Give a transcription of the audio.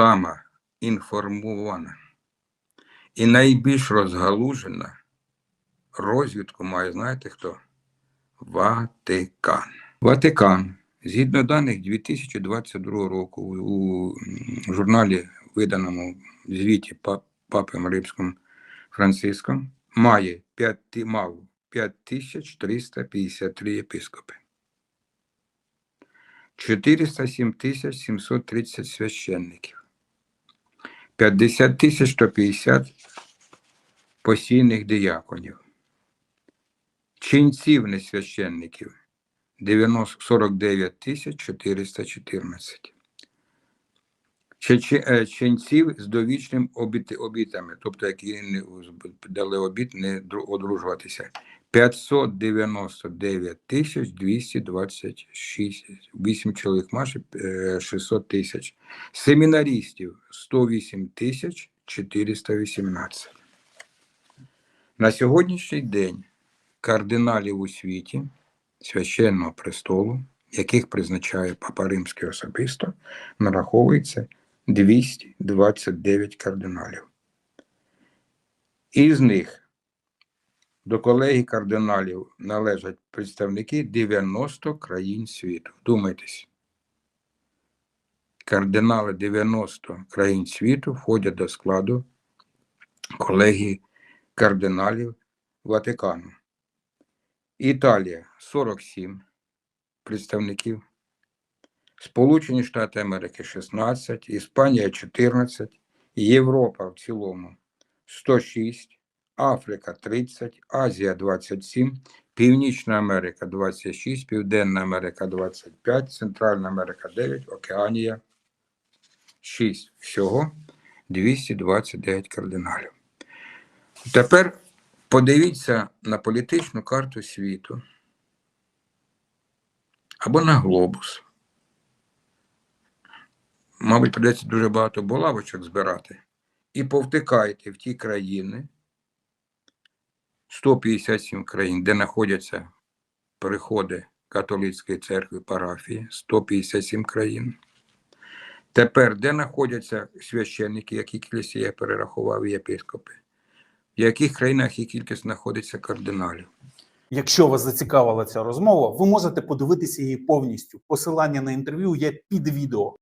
сама інформована і найбільш розгалужена розвідку має, знаєте хто? Ватикан. Ватикан, згідно даних 2022 року, у- журналі, виданому звіті Па- Папи Римським Франциском, має 5, мав 5353 єпископи. 407 730 священників, 50 150 постійних дияконів, ченців несвященників. 90 49 414, Чече- е, ченців з довічним обітами, тобто які не дали обіт не одружуватися, 599 тисяч 226, 8 чоловік майже е, 600 тисяч, семінарістів 108 тисяч 418. На сьогоднішній день кардиналів у світі священного престолу, яких призначає Папа Римський особисто, нараховується 229 кардиналів. Із них до колегії кардиналів належать представники 90 країн світу. Думайтесь. Кардинали 90 країн світу входять до складу колегії кардиналів Ватикану. Італія 47 представників, Сполучені Штати Америки 16, Іспанія 14, Європа в цілому 106, Африка 30, Азія 27, Північна Америка 26, Південна Америка 25, Центральна Америка 9, Океанія 6. Всього 229 кардиналів. Тепер подивіться на політичну карту світу або на глобус. Мабуть, придеться дуже багато булавочок збирати. І повтикайте в ті країни, 157 країн, де знаходяться переходи католицької церкви парафії, 157 країн. Тепер, де знаходяться священники, які кількість я перерахував, єпископи, в яких країнах і кількість знаходиться кардиналів. Якщо вас зацікавила ця розмова, ви можете подивитися її повністю. Посилання на інтерв'ю є під відео.